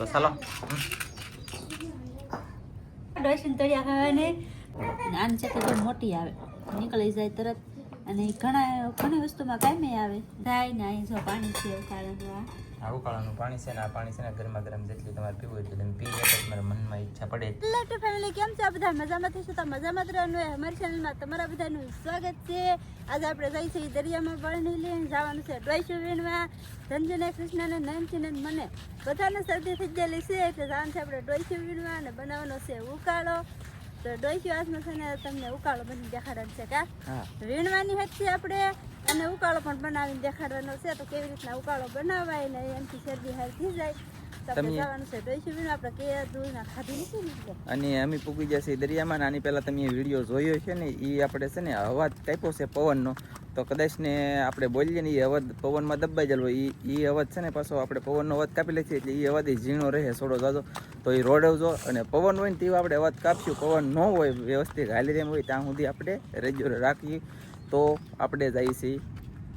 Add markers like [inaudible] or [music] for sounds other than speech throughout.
તો ચાલો. ડોસીને તળિયા ખાવાની. આન છે તો મોટી આવે. નીકળી જાય તરત. અને ઘણા ઘણી વસ્તુમાં કાંઈ આવે. થાય ને અહીં જો પાણી છે ઉકાળાનું આ. આ ઉકાળાનું પાણી છે ને આ પાણી છે ને ગરમા ગરમ જેટલી તમારે પીવું હોય એટલી તમે પી લે તો તમારા મનમાં ઈચ્છા પડે. હેલો ટુ ફેમિલી કેમ છે? આ બધા મજામાં થશે તો મજામાં જ રહેવાનું અમારી ચેનલમાં તમારા બધાનું સ્વાગત છે. આજે આપણે જઈ છીએ દરિયામાં પાણી લઈને જવાનું છે વીણમાં ધનજીને કૃષ્ણને નયનજીને ને મને બધાને શરદી થઈ ગયેલી છે એટલે જવાનું છે આપણે વીણવા અને બનાવવાનો છે ઉકાળો. તો ડોઈશું આજમાં છે ને તમને ઉકાળો બની દેખાડવાનો છે કા? વીણવાની હતી આપણે અને ઉકાળો પણ બનાવીને દેખાડવાનો છે. તો કેવી રીતના ઉકાળો બનાવાય ને એમથી શરદી હાર થઈ જાય. તમે-. અને અમે પૂગી છે દરિયામાં આની પહેલાં તમે વીડિયો જોયો છે ને એ આપણે છે ને અવાજ કાપ્યો છે પવનનો. તો કદાચ ને આપણે બોલીએ ને એ અવાજ પવનમાં દબાઈ જલો એ એ અવાજ છે ને પાછો આપણે પવનનો અવાજ કાપી લઈએ એટલે એ અવાજ ઝીણો રહે થોડો જાજો. તો એ રોડવજો અને પવન હોય ને તેવા આપણે અવાજ કાપશું પવન ન હોય વ્યવસ્થિત હાલી રેમ હોય ત્યાં સુધી આપણે રેગ્યુલર રાખીએ. તો આપણે જઈએ છીએ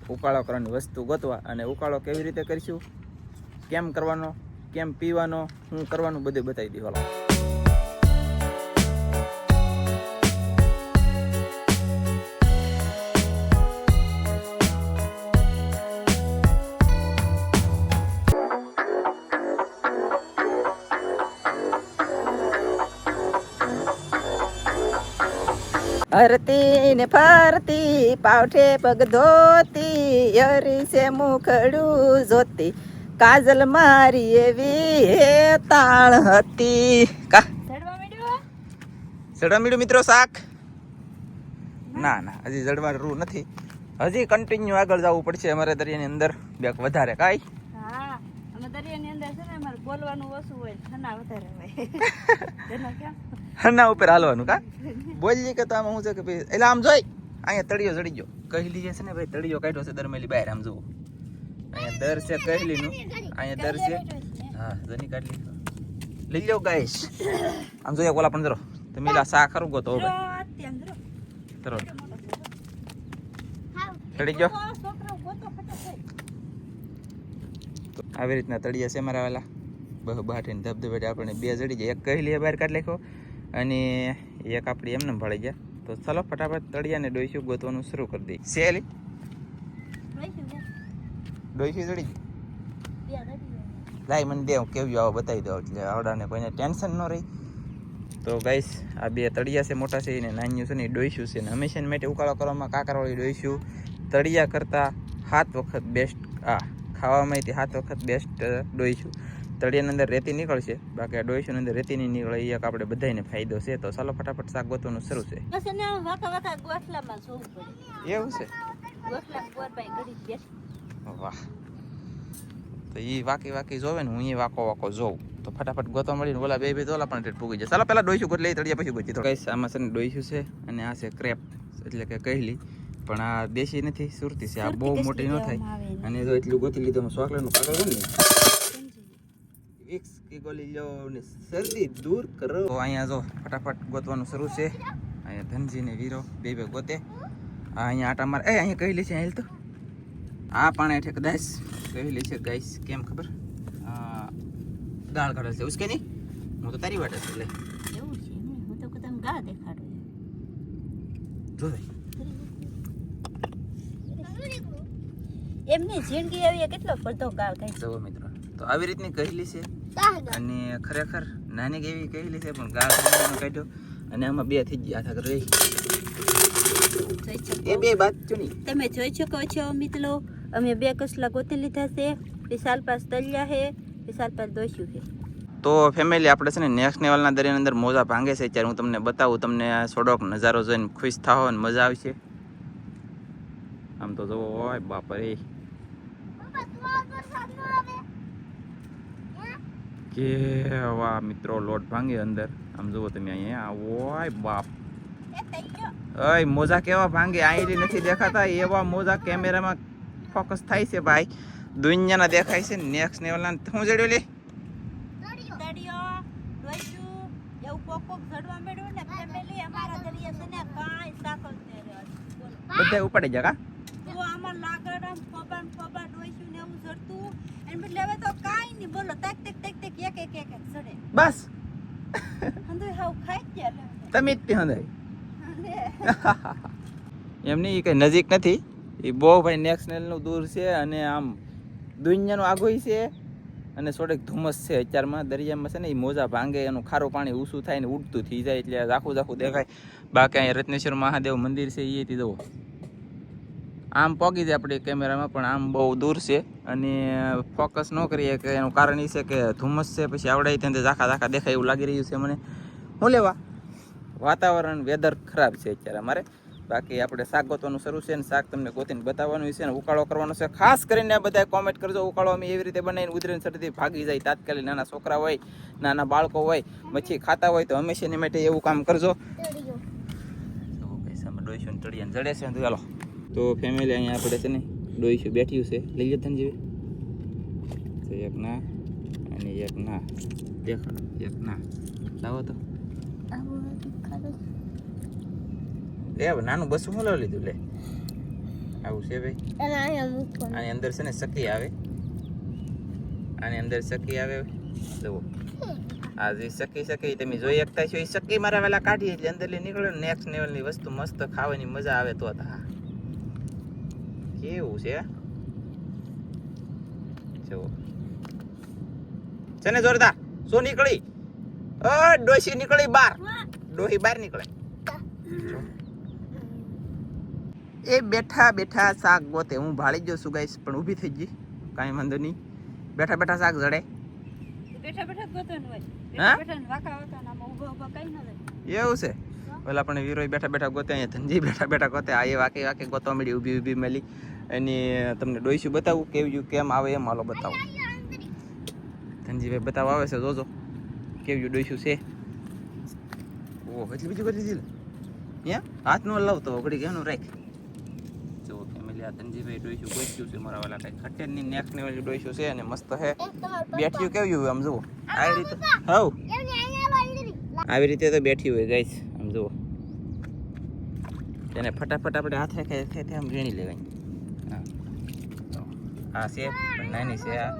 ઉકાળો કરવાની વસ્તુ ગોતવા. અને ઉકાળો કેવી રીતે કરીશું? કેમ કરવાનો? કેમ પીવાનો શું કરવાનું બધું બતાવી દીધું હરતી ને ફરતી, પાવઠે પગ ધોતી યરી છે મુખડું જોતી. કાજલ મારી એવી હે તાળ હતી કા ચડવા મીડું મિત્રો શાક? ના ના હજી જડવા રૂ નથી. હજી કન્ટિન્યુ આગળ જવું પડશે અમારે દરિયાની અંદર. બેક વધારે કાઈ. હા અમે દરિયાની અંદર છે ને અમારે બોલવાનું ઓછું હોય ઠંડા વધારે હોય. [laughs] એનો ઉપર હાલવાનું કા? બોલીએ કે તો આમાં હું છે કે ભાઈ એટલે આમ જોઈ અહીંયા તળિયો ચડી ગયો. કહી લઈએ છે ને ભાઈ તળિયો કાઢ્યો છે દરમેલી બહાર આમ જુઓ. અહીંયા દર છે કહેલીનું અહીંયા દર છે. હા જની કાઢલી લઈ લો ગાઈશ. આમ જોઈએ ઓલા પણ જરો તમે લા સા ખરું ગો તો ભાઈ. ચલો ચડી ગયો? આવી રીતના તળિયા છે મારા વાલા. બહુ બાટીને ધબધબેટ આપણે બે જડી જાય. એક કહેલી બહાર કાઢી નાખ્યો અને એક આપણી એમને ભળી ગયા તો ચાલો ફટાફટ તળિયાને ડોઈશું ગોતવાનું શરૂ કરી દઈએ. સેલી ડોઈશું ચડી લાઈ મને દે કેવું આવો બતાવી દઉં એટલે આવડાને કોઈને ટેન્શન ન રહી. તો ગાઈસ આ બે તળિયા છે મોટા છે એને નાન્યું છે ને ડોઈશું છે ને હંમેશા માટે ઉકાળો કરવામાં કાકરવાળી ડોઈશું. તળિયા કરતાં સાત વખત બેસ્ટ આ ખાવામાં તે સાત વખત બેસ્ટ ડોઈશું. તળિયાની અંદર રેતી નીકળશે બાકી આ ડોઈશું અંદર રેતી નહીં નીકળે એ એક આપણે બધાને ફાયદો છે. તો ચાલો ફટાફટ શાક ગોતવાનું શરૂ છે. એવું છે? વાહ. તો એ વાકી વાકી જોવે ને હું એ વાકો વાકો જોઉં. તો ફટાફટ ગોતવા મળીને ઓલા બે બે ઓલા પણ પૂગી જાય. ચાલો પહેલાં ડોઈશું ગોત લઈ તળિયા પછી ગોતી તો કઈ આમાં છે ને ડોઈશું છે અને આ છે ક્રેપ એટલે કે કહેલી. પણ આ દેશી નથી સુરતી છે. આ બહુ મોટી ન થાય. અને જો એટલું ગોતી લીધું ચોકલેટનું કાગળ હોય ને વિક્સ કે ગોલી લો ને શરદી દૂર કરો. તો અહીંયા જો ફટાફટ ગોતવાનું શરૂ છે. અહીંયા ધનજી ને વીરો બે બે ગોતે. આ અહીંયા આટા મારે એ અહીંયા કહેલી છે અહીં તો. આ પાણી હેઠે કદાચ કહેલી છે ગાઈસ કેમ ખબર? આ ગાળ કાઢે છે ઉસકે નહીં? હું તો તારી વાટે છું લે. એવું છે હું તો કદાચ ગા દેખાડું જો એમની જિંદગી આવી કેટલો પડતો ગાળ ખાય તો મિત્રો તો આવી રીતની કહેલી છે. અને ખરેખર નાની કેવી કહેલી છે પણ ગાળ કાઢ્યો અને આમાં બે થઈ ગયા હતા રહી એ બે ચૂની તમે જોઈ શકો છો મિત્રો. અમે બે કસલા ગોતી લીધા છે. વિશાલ પાસ તલ્યા છે વિશાલ પાસ દોસ્યું છે. તો ફેમિલી આપણે છે ને નેક્સ્ટ લેવલના દરિયાની અંદર મોજા ભાંગે છે. ત્યારે હું તમને બતાવું તમને સોડોક થોડોક નજારો જોઈને ખુશ થાઓ અને મજા આવશે. આમ તો જોવો હોય બાપરે. કેવા મિત્રો લોટ ભાંગે અંદર. આમ જુઓ તમે અહીંયા. ઓય બાપ. અય મોજા કેવા ભાંગે? આઈરી નથી દેખાતા. એવા મોજા કેમેરામાં ફોકસ થાય છે ભાઈ. દુનિયાના દેખાય છે. નેક્સ્ટ લેવલના હું જડ્યો લે? દડિયો દોસ્યું એવું કોક કોક ઝડવા ને ફેમિલી અમારા દરિયા છે ને કાંઈ સાકળ ને બધા ઉપાડી જગા બસ. તમે જ તે હંધાય. તમે. [laughs] એમ નહીં એ કંઈ નજીક નથી. એ બહુ ભાઈ નેક્સ્ટ લેવલનું દૂર છે અને આમ દુનિયાનું આગોઈ છે અને થોડીક ધુમ્મસ છે અત્યારમાં, દરિયામાં છે ને એ મોજા ભાંગે, એનું ખારું પાણી ઊંચું થાય ને ઉડતું થઈ જાય એટલે આખું આખું દેખાય. બાકી અહીંયા રત્નેશ્વર મહાદેવ મંદિર છે એ થી જુઓ. આમ પોગી જાય આપણે કેમેરામાં, પણ આમ બહુ દૂર છે અને ફોકસ ન કરીએ કે એનું કારણ એ છે કે ધુમ્મસ છે, પછી આવડાય ત્યાં ઝાખા ઝાખા દેખાય એવું લાગી રહ્યું છે મને. હું લેવા? વાતાવરણ વેધર ખરાબ છે અત્યારે અમારે. બાકી આપણે શાક ગોતવાનું શરૂ છે ને શાક તમને ગોતીને બતાવવાનું છે ને ઉકાળો કરવાનો છે. ખાસ કરીને બધા કોમેન્ટ કરજો, ઉકાળો અમે એવી રીતે બનાવીને ઉધરીને સરથી ભાગી જાય. તાત્કાલિક નાના છોકરા હોય, નાના બાળકો હોય મચ્છી ખાતા હોય તો હંમેશાની માટે એવું કામ કરજો. ડોઈશું તળિયાને જડે છે ચાલો તો ફેમિલી અહીંયા આપણે છે ને ડોઈશું બેઠ્યું છે. લઈ જતા ને જેવી એક ના અને એક ના. દેખાડો, એક ના. લાવો તો. એ નાનું બસ હું લઈ લીધું લે. આવું છે ભાઈ. આની અંદર છે ને સકી આવે. આની અંદર સકી આવે. જુઓ. આ જે સકી સકી તમે જોઈ શકતા છો એ સકી મારા વેલા કાઢી એટલે અંદરથી નીકળે નેક્સ્ટ લેવલની વસ્તુ મસ્ત ખાવાની મજા આવે તો હા. કેવું છે? જુઓ. છે ને જોરદાર? શું નીકળી? ડોસી નીકળી બાર ડોહી બહાર નીકળે. એ બેઠા બેઠા શાક ગોતે. હું ભાળી જ છું ગાઈસ પણ ઊભી થઈ ગઈ. કાંઈ વાંધો નહીં. બેઠા બેઠા શાક જડે. એવું છે? પેલા પણ વીરો બેઠા બેઠા ગોતે અહીંયા ધનજી બેઠા બેઠા ગોતે. આ એ વાકે વાકે ગોતવા મળી ઊભી ઊભી મળી એની તમને ડોઈશું બતાવું? કેવું કેમ આવે એમ હાલો બતાવો. ધનજીભાઈ બતાવવા આવે છે? જોજો. કેવું ડોઈશું છે? ઓહ એટલી બીજું કરી દીધી ત્યાં હાથ નો લાવતો ઘડી કેનું રાખ. આ ધનજીભાઈ ડોઈશું ગોચ્યું છે મારા વાલા કઈ ખટેરની નેક ને વાળી ડોઈશું છે અને મસ્ત છે બેઠ્યું કેવું આમ જુઓ. આવી રીતે હવ. આવી રીતે તો બેઠી હોય ગાઈસ આમ જુઓ. તેને ફટાફટ આપણે હાથે ખેતે આમ વીણી લેવાય. હા. છે પણ નાની છે આ.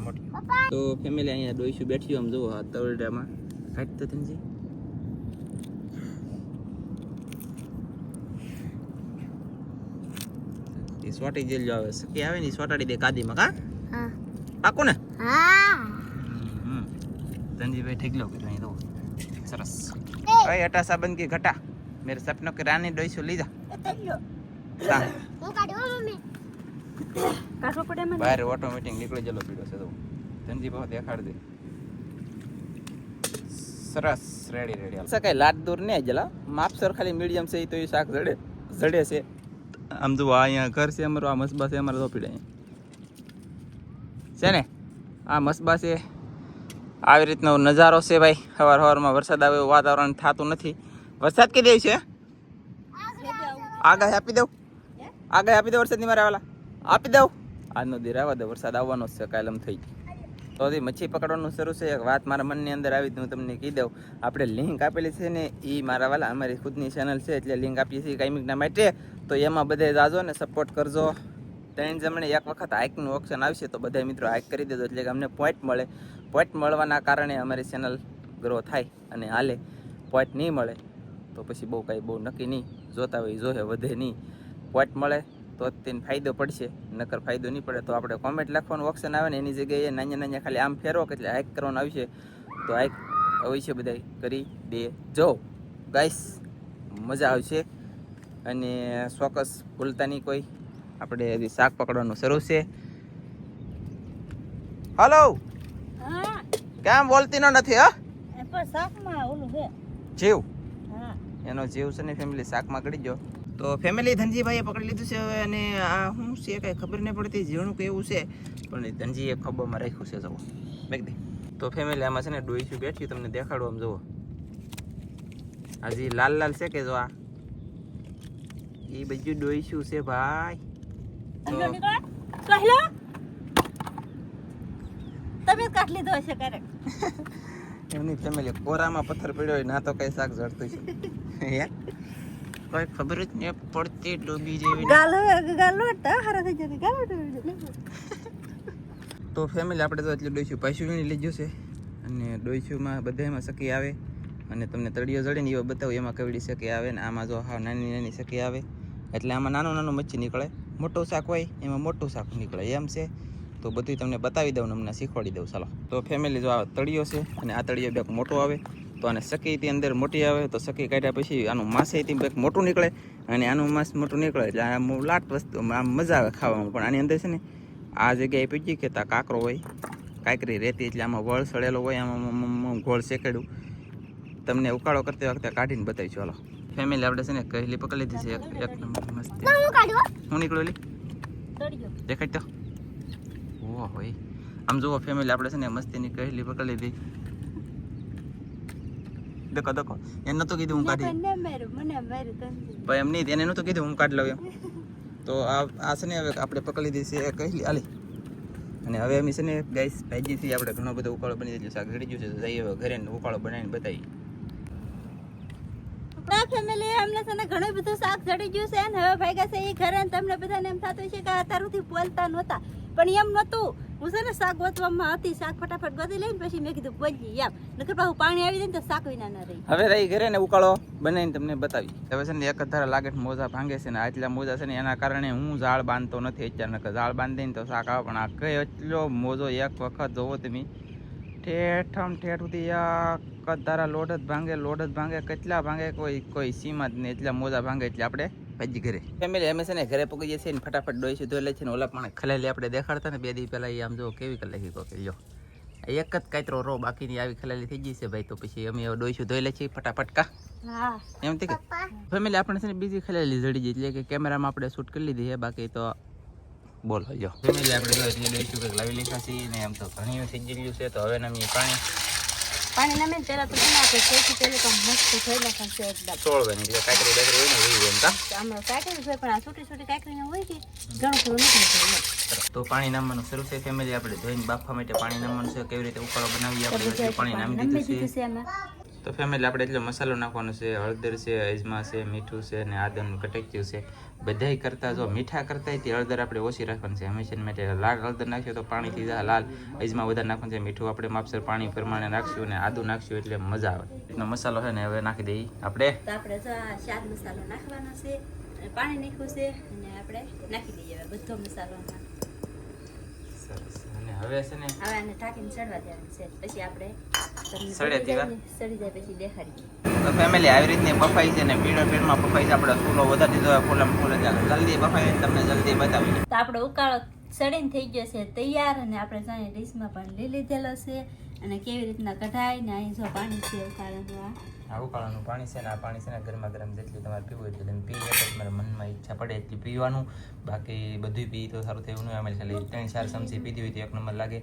મોટી. તો ફેમિલી અહીંયા ડોઈશું બેઠ્યું આમ જુઓ આ તવરડામાં કાઢ તો ધનજી? એ સોટી જેલ આવે સકી આવે ને સોટાડી દે કાદીમાં કા? હા. પાકું ને? હા. ધનજીભાઈ ઠેકલો કર્યો અહીં તો સરસ. ભાઈ અટા સાબન કે ઘટા. મેરે સપનો કે રાની ડોઈસો લઈ જા. બહાર ઓટોમેટિક નીકળી જલો પીડો છે તો ધનજીભાઈ દેખાડ દે. સરસ રેડી રેડી સકાય લાટ દૂર ને જલા માપસર ખાલી મીડિયમ છે તો એ શાક જડે જડે છે. આમ જો આ અહીંયા ઘર છે અમારું આ મસબા છે અમારે ધોપીડા અહીંયા. છે ને? આ મસબા છે. આવી રીતનો નજારો છે ભાઈ. સવાર સવારમાં વરસાદ આવે એવું વાતાવરણ થતું નથી. વરસાદ કે દેવ છે? આગાહી આપી દઉં. આગાહી આપી દઉં વરસાદની મારે આવેલા. આપી દઉં. આજનો દેર આવવા દે વરસાદ આવવાનો જ છે કાલમ થઈ ગઈ તો હજી મચ્છી પકડવાનું શરૂ છે. એક વાત મારા મનની અંદર આવી હું તમને કહી દઉં. આપણે લિંક આપેલી છે ને એ મારા વાલા અમારી ખુદની ચેનલ છે, એટલે લિંક આપીએ છીએ કાયમિકના માટે. તો એમાં બધે જાજો ને સપોર્ટ કરજો. ત્રણ જમણે એક વખત હાઇકનું ઓપ્શન આવશે તો બધા મિત્રો હાઇક કરી દેજો, એટલે કે અમને પોઈન્ટ મળે. પોઈન્ટ મળવાના કારણે અમારી ચેનલ ગ્રો થાય અને હાલે. પોઈન્ટ નહીં મળે તો પછી બહુ કાંઈ બહુ નક્કી નહીં. જોતા હોય, જોહે વધે નહીં. પોઈન્ટ મળે તો તેને ફાયદો પડશે નકર ફાયદો નહીં પડે. તો આપણે કોમેન્ટ લખવાનું ઓપ્શન આવે ને એની જગ્યાએ નાના નાના ખાલી આમ ફેરવો એટલે હાઇક કરવાનું આવશે. તો હાઇક અવશ્ય બધા કરી દે. જો ગાઈસ મજા આવશે. અને ચોક્કસ ભૂલતા નહીં કોઈ. આપણે હજી શાક પકડવાનું શરૂ છે. હલો કેમ બોલતી નો નથી હા? શાકમાં ઓલું છે. જીવ? એનો જીવ છે ને ફેમિલી શાકમાં ગળી ગયો. તો ફેમિલી ધનજીભાઈએ પકડી લીધું છે હવે અને આ શું છે કાંઈ ખબર નહીં પડતી ઝીણું કેવું છે. પણ ધનજીએ ખબરમાં રાખ્યું છે જવો મેક તો ફેમિલી આમાં છે ને ડોઈશું બેઠ્યું તમને દેખાડું આમ જુઓ. હજી લાલ લાલ છે કે જો આ? એ બધું ડોઈશું છે ભાઈ. તમે કાઢ લીધો હશે ક્યારેક એમની ફેમિલી કોરામાં પથ્થર પડ્યો હોય ના તો કઈ શાક જડતું છે. હે? કોઈ ખબર જ નહીં પડતી ડૂબી જેવી ગાલો ગાલો તા હારા થઈ જતી ગાલો તો. ફેમિલી આપણે તો એટલું ડોઈશું પૈસું લઈ ગયું છે અને ડોઈશુંમાં બધામાં સકી આવે. અને તમને તળિયો જડે ને એવો બતાવું એમાં કવડી સકી આવે ને આમાં જો હા નાની નાની સકી આવે. એટલે આમાં નાનું નાનું મચ્છી નીકળે. મોટું શાક હોય એમાં મોટું શાક નીકળે એમ છે. તો બધું તમને બતાવી દઉં ને અમને શીખવાડી દઉં ચાલો. તો ફેમિલી જો આ તળિયો છે અને આ તળિયો બેક મોટો આવે. તો આને સકીથી અંદર મોટી આવે તો સકી કાઢ્યા પછી આનું માસે કંઈક મોટું નીકળે અને આનું માંસ મોટું નીકળે એટલે આમ લાટ વસ્તુ આમ મજા આવે ખાવામાં. પણ આની અંદર છે ને આ જગ્યાએ પીજી કે તા કાંકરો હોય કાંકરી રેતી એટલે આમાં વળ સડેલો હોય આમાં ગોળ શેકેડું. તમને ઉકાળો કરતી વખતે કાઢીને બતાવીશું ચાલો ફેમિલી આપણે છે ને કહેલી પકડી લીધી છે એક એક નંબર મસ્ત. હું નીકળ્યો દેખાય તો? ઓહ હોય આમ જુઓ ફેમિલી આપણે છે ને મસ્તીની કહેલી પકડી લીધી. દેખો દેખો એને નતું કીધું હું કાઢી. ભાઈ એમ નહીં એને નતું કીધું હું કાઢી લઉં એમ. તો આ આ છે ને હવે આપણે પકડી લીધી છે કહેલી આલી અને હવે એમ છે ને ગાઈસ ભાઈજીથી આપણે ઘણો બધો ઉકાળો બની દીધો શાક ઘડી ગયું છે તો જઈએ હવે ઘરે ઉકાળો બનાવીને બતાવી આપણા ફેમિલી અમને છે ને ઘણું બધું શાક જડી ગયું છે ને હવે ભાગ્યા છે એ ઘરે તમને બધાને એમ થતું છે કે આ તારુંથી બોલતા નહોતા. પણ એમ નહોતું. હું છે ને શાક ગોતવામાં હતી, શાક ફટાફટ ગોતી લઈને પછી મેં કીધું બોલી એમ નકર પાછું પાણી આવી જાય ને તો શાક વિના ના રહી. હવે રહી ઘરે ને ઉકાળો, બનાવીને તમને બતાવી. હવે છે ને એક ધારા લાગે મોજા ભાંગે છે ને આટલા મોજા છે ને એના કારણે હું ઝાડ બાંધતો નથી અત્યારે, નકર ઝાડ બાંધી તો શાક આવે, પણ આ કઈ એટલો મોજો એક વખત જોવો તમે. ઠેઠમ ઠેઠ સુધી એક ધારા લોટ જ ભાંગે, લોટ જ ભાંગે, કેટલા ભાંગે કોઈ કોઈ સીમા જ નહીં, એટલા મોજા ભાંગે એટલે આપણે ભાજી ઘરે. ફેમિલી અમે છે ને ઘરે પગી જઈએ છીએ ને ફટાફટ ડોઈ ધોઈ લે છે ને ઓલા પણ ખલેલી આપણે દેખાડતા ને બે દી પહેલાં એ આમ જો કેવી કલાકી કોકે જો એક જ કાતરો રો બાકીની આવી ખલેલી થઈ ગઈ છે ભાઈ તો પછી અમે ડોઈશું ધોઈ લે છીએ ફટાફટ કા? એમ તે કે? ફેમિલી આપણે છે ને બીજી ખલેલી જડી ગઈ એટલે કે કેમેરામાં આપણે શૂટ કરી લીધી છે બાકી તો બોલો જો ફેમિલી આપણે જો એટલે ડોઈશું કંઈક લાવી લીધા છીએ ને એમ તો ઘણી થઈ ગયું છે તો હવે અમે પાણી પાણી નામે પેલા તો બનાવે સૌથી પહેલા તો મસ્ત થઈ નાખશે એકદમ ચોળવાની એટલે કાકરી બાકરી હોય ને હોય એમ કા આમાં કાઢી છે પણ આ છોટી છોટી કાકરીને હોય કે ઘણું ખરું નીકળી જાય તો પાણી નામવાનું શરૂ છે ફેમિલી આપણે ધોઈને બાફવા માટે પાણી નામવાનું છે કેવી રીતે ઉકાળો બનાવીએ આપણે પાણી નામી દીધું છે તો ફેમિલી આપણે એટલો મસાલો નાખવાનો છે હળદર છે અજમા છે મીઠું છે અને આદમનું કટેક્યું છે બધાય કરતા જો મીઠા કરતા તે હળદર આપણે ઓછી રાખવાની છે. હંમેશા માટે લાલ હળદર નાખ્યો તો પાણીથી લાલ અજમા વધારે નાખવાનું છે. મીઠું આપણે માપસર પાણી પ્રમાણે નાખશું અને આદુ નાખશું એટલે મજા આવે. એટલો મસાલો છે ને હવે નાખી દઈએ આપણે. આપણે શાક મસાલો નાખવાનો છે. પાણી નાખ્યું છે અને આપણે નાખી દઈએ બધો મસાલો સરસ. હવે છે ને હવે આને ઢાંકીને ચડવા દેવાનું છે. પછી આપણે સડે તેવા? સડી જાય પછી દેખાડી તો ફેમિલી આવી રીતની બફાઈ છે ને પીળો પીળમાં બફાઈ છે આપણે ફૂલો વધારી દીધો ફૂલમ ફૂલ જ જલ્દી બફાઈ તમને જલ્દી બતાવી તો આપણો ઉકાળો સડીને થઈ ગયો છે તૈયાર અને આપણે જાણે ડીશમાં પણ લઈ લીધેલો છે અને કેવી રીતના કઢાય ને અહીં જો પાણી છે, ઉકાળાનું આ. ઉકાળાનું પાણી છે ને, આ પાણી છે ને ગરમા ગરમ જેટલું તમારે પીવું એટલું તમે પી લે તો તમારા મનમાં ઈચ્છા પડે એટલી પીવાનું. બાકી બધું પી તો સારું થયું નહીં અમે ખાલી ત્રણ ચાર ચમચી પીધી હોય તો એક નંબર લાગે.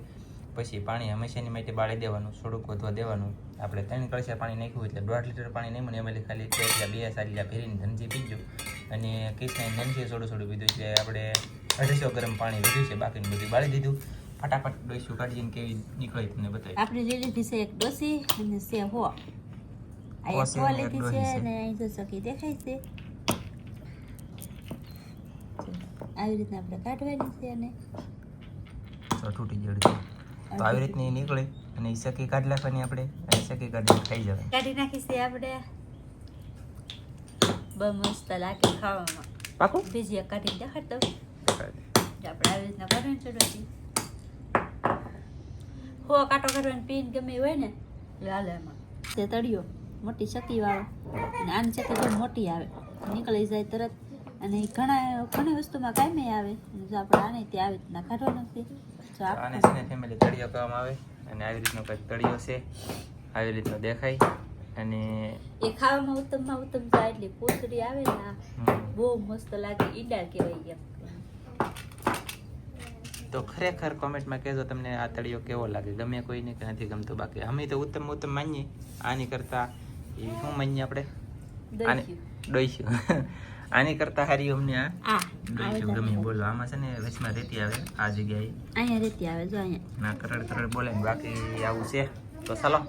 પછી પાણી હંમેશાની માટે બાળી દેવાનું, થોડુંક વધવા દેવાનું. આપણે ત્રણ કળશા પાણી નાખ્યું એટલે દોઢ લીટર પાણી નહીં મને એમાં ખાલી બે સારી ભેરીને ધનજી પીજો. અને કિસને ધનજી થોડું થોડું પીધું એટલે આપણે અઢીસો ગરમ પાણી વધ્યું છે બાકીનું બધું બાળી દીધું. ફટાફટ ડોઈશું કાઢીને કેવી નીકળી તમને બતાવી આપણે લઈ લીધી છે એક ડોસી અને સે હો. આ એક લીધી છે અને અહીં ચકી દેખાય છે. આવી રીતના આપણે કાઢવાની છે અને તો તૂટી ગયું તો આવી રીતની નીકળે અને એ સકી કાઢી નાખવાની આપણે. અને સકી કાઢીને ખાઈ જવાની. કાઢી નાખી છે આપણે. બહુ મસ્ત લાગે ખાવામાં. પાકું? બીજી એક દેખાડતો આપણે આવી રીતના કરવાની ચડવાથી હો કાંટો કરવાની પીન ગમે હોય ને એટલે એમાં. તે તળિયો મોટી ચકી વાળો. અને આની ચકી બહુ મોટી આવે. નીકળી જાય તરત. અને ઘણા ઘણી વસ્તુમાં કાંઈ આવે. જો આપણે આને ત્યાં આવી રીતના કાઢો નથી જો આને આપણે છે ને ફેમિલી તળિયો કહેવામાં આવે. અને આવી રીતનો કંઈક તળિયો છે. આવી રીતનો દેખાય. અને એ ખાવામાં ઉત્તમમાં ઉત્તમ જાય એટલે પૂતળી આવે ને બહુ મસ્ત લાગે ઈડા કહેવાય એમ. તો ખરેખર કોમેન્ટમાં કહેજો તમને આ તળિયો કેવો લાગે? ગમે કોઈને કે નથી ગમતો. બાકી અમે તો ઉત્તમ ઉત્તમ માનીએ. આની કરતા એ શું માનીએ આપણે? આને ડોઈશું [laughs] આની કરતા હારી અમને આ. ડોઈશું ગમે બોલો. આમાં છે ને વચમાં રેતી આવે આ જગ્યાએ. અહીંયા રેતી આવે જો અહીંયા. ના કરડ કરડ બોલે ને બાકી આવું છે. તો ચાલો.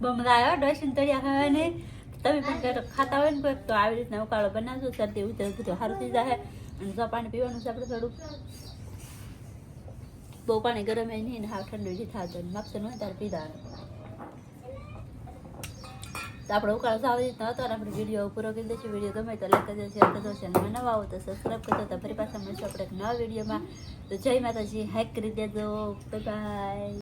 બમરાયો ડોઈશું તળિયા ખાવાની. તમે પણ ક્યારેક ખાતા હોય ને કોઈક તો આવી રીતના ઉકાળો બનાવજો શરદી ઉધર બધું સારું થઈ જાય અને જો પાણી પીવાનું છે આપણે થોડું બહુ પાણી ગરમ એ નહીં ને હાવ ઠંડુ જે થતું. માપસન હોય ત્યારે પીધા તો આપણે ઉકાળો સાવ રીતના હતો ને આપણે વીડિયો પૂરો કરી દઈશું. વીડિયો ગમે તો લાઈક કરજો શેર કરજો ચેનલમાં નવા આવો તો સબસ્ક્રાઈબ કરજો. તો ફરી પાછા મળશું આપણે એક નવા વિડીયોમાં તો જય માતાજી હેક કરી દેજો બાય